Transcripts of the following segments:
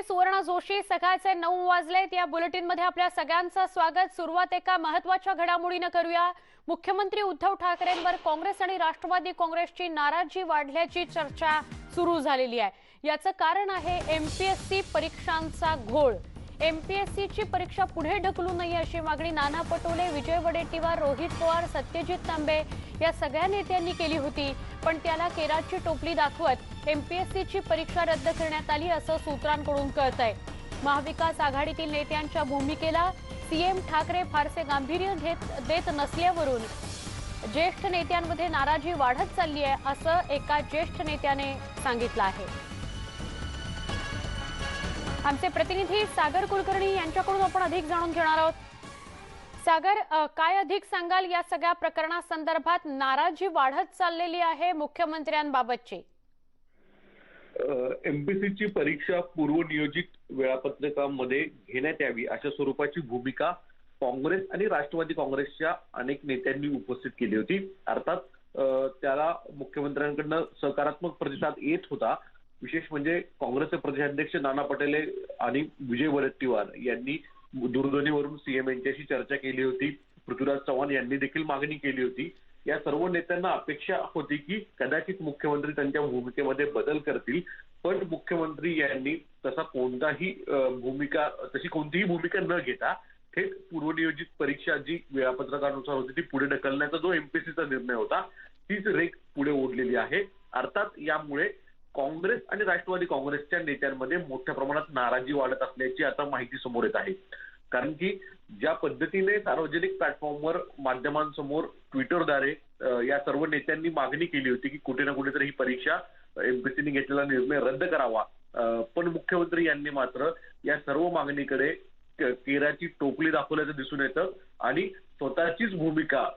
मी सुवर्ण जोशी सकाळचे नऊ वाजलेत. या बुलेटिनमध्ये आपल्या सगळ्यांचं स्वागत. सुरुवात एका महत्त्वाच्या घडामोडीनं करूया. मुख्यमंत्री उद्धव ठाकरेंवर काँग्रेस आणि राष्ट्रवादी काँग्रेसची नाराजी वाढल्याची चर्चा सुरू झालेली आहे. याचं कारण आहे एमपीएससी परीक्षांचा घोळ. एमपीएससीची परीक्षा पुढे ढकलू नये अशी मागणी नाना पटोले विजय वडेट्टीवार रोहित पवार सत्यजित तांबे या सगळ्या नेत्यांनी केली होती. पण त्याला केराची टोपली दाखवत एमपीएससीची परीक्षा रद्द करण्यात आली असं सूत्रांकडून कळत आहे महाविकास आघाडीतील नेत्यांच्या भूमिकेला सीएम ठाकरे फारसे गांभीर्य घेत देत नसल्यावरून ज्येष्ठ नेत्यांमध्ये नाराजी वाढत चालली आहे असं एका ज्येष्ठ नेत्याने सांगितलं आहे. आमचे प्रतिनिधी सागर कुलकर्णी यांच्याकडून आपण अधिक जाणून घेणार आहोत. सागर काय अधिक सांगाल या सगळ्या प्रकरणासंदर्भात? नाराजी वाढत चाललेली आहे मुख्यमंत्र्यांबाबतची. एमपीसीची परीक्षा पूर्वनियोजित वेळापत्रकामध्ये घेण्यात यावी अशा स्वरूपाची भूमिका काँग्रेस आणि राष्ट्रवादी काँग्रेसच्या अनेक नेत्यांनी उपस्थित केली होती. अर्थात त्याला मुख्यमंत्र्यांकडनं सकारात्मक प्रतिसाद येत होता. विशेष म्हणजे काँग्रेसचे प्रदेशाध्यक्ष नाना पटेले आणि विजय वडेट्टीवार यांनी दूरध्वनीवरून सीएम यांच्याशी चर्चा केली होती. पृथ्वीराज चव्हाण यांनी देखील मागणी केली होती. या सर्व नेत्यांना अपेक्षा होती की कदाचित मुख्यमंत्री त्यांच्या भूमिकेमध्ये बदल करतील. पण मुख्यमंत्री यांनी तसा कोणताही भूमिका तशी कोणतीही भूमिका न घेता थेट पूर्वनियोजित परीक्षा जी वेळापत्रकानुसार होती ती पुढे ढकलण्याचा जो एमपीसीचा निर्णय होता तीच रेख पुढे ओढलेली आहे. अर्थात यामुळे काँग्रेस आणि राष्ट्रवादी काँग्रेसच्या नेत्यांमध्ये मोठ्या प्रमाणात नाराजी वाढत असल्याची आता माहिती समोर येत आहे. कारण की ज्या पद्धतीने सार्वजनिक प्लॅटफॉर्मवर माध्यमांसमोर ट्विटरद्वारे या सर्व नेत्यांनी मागणी केली होती की कुठे ना कुठेतरी ही परीक्षा एमपीसीने घेतलेला निर्णय रद्द करावा. पण मुख्यमंत्री यांनी मात्र या सर्व मागणीकडे केराची टोपली दाखवल्याचं दिसून येतं आणि स्वतःचीच भूमिका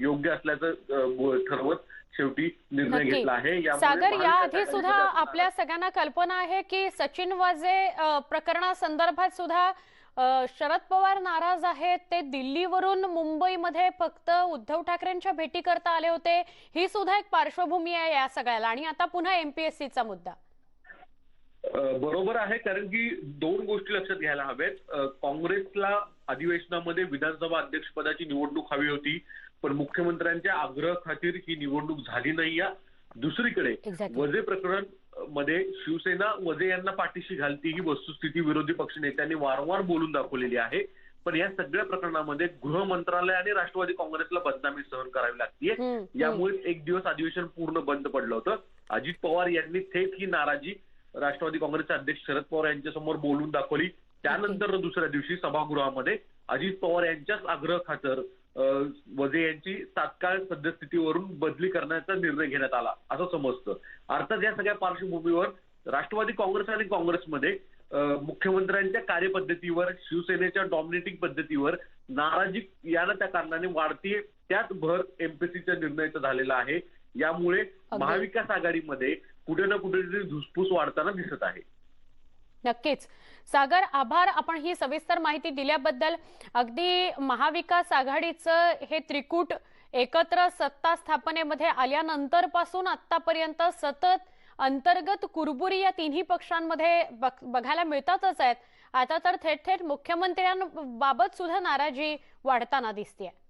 योग्य असल्याचं ठरवत शेवटी निर्णय. घेतला आहे. सागर महाविकास याआधी सुद्धा आपल्या सगळ्यांना कल्पना आहे की सचिन वाजे प्रकरणासंदर्भात सुद्धा शरद पवार नाराज आहेत. ते दिल्लीवरून मुंबईमध्ये फक्त उद्धव ठाकरेंच्या भेटी करता आले होते. ही सुद्धा एक पार्श्वभूमी आहे या सगळ्याला. आणि आता पुन्हा एमपीएससीचा मुद्दा. बरोबर आहे कारण की दोन गोष्टी लक्षात घ्यायला हव्यात काँग्रेसला अधिवेशनामध्ये विधानसभा अध्यक्षपदाची निवडणूक हवी होती पण मुख्यमंत्र्यांच्या आग्रह खातीर ही निवडणूक झाली नाही या दुसरीकडे Exactly. वजे प्रकरणमध्ये शिवसेना वजे यांना पाठीशी घालती ही वस्तुस्थिती विरोधी पक्ष नेत्यांनी वारंवार बोलून दाखवलेली आहे. पण या सगळ्या प्रकरणामध्ये गृह मंत्रालय आणि राष्ट्रवादी काँग्रेसला बदनामी सहन करावी लागतीये. यामुळे एक दिवस अधिवेशन पूर्ण बंद पडलं होतं. अजित पवार यांनी थेट ही नाराजी राष्ट्रवादी काँग्रेसचे अध्यक्ष शरद पवार यांच्यासमोर बोलून दाखवली. त्यानंतर दुसऱ्या दिवशी सभागृहामध्ये अजित पवार यांच्याच आग्रह खातर वजे यांची तात्काळ सद्यस्थितीवरून बदली करण्याचा निर्णय घेण्यात आला असं समजतं. अर्थात या सगळ्या पार्श्वभूमीवर राष्ट्रवादी काँग्रेस आणि काँग्रेसमध्ये मुख्यमंत्र्यांच्या कार्यपद्धतीवर शिवसेनेच्या डॉमिनेटिंग पद्धतीवर नाराजी यानं त्या कारणाने वाढतीये त्यात भर एमपीसीच्या निर्णयाचा झालेला आहे. यामुळे. महाविकास आघाडीमध्ये कुठे ना कुठेतरी धुसफूस वाढताना दिसत आहे. नक्कीच. सागर आभार आपण ही सविस्तर माहिती दिल्याबद्दल. अगदी महाविकास आघाडीचं हे त्रिकूट एकत्र सत्ता स्थापनेमध्ये आल्यानंतरपासून आतापर्यंत सतत अंतर्गत कुरबुरी या तिन्ही पक्षांमध्ये बघ- बघायला मिळतातच आहेत. आता तर थेट थेट मुख्यमंत्र्यांबाबत सुद्धा नाराजी वाढताना दिसते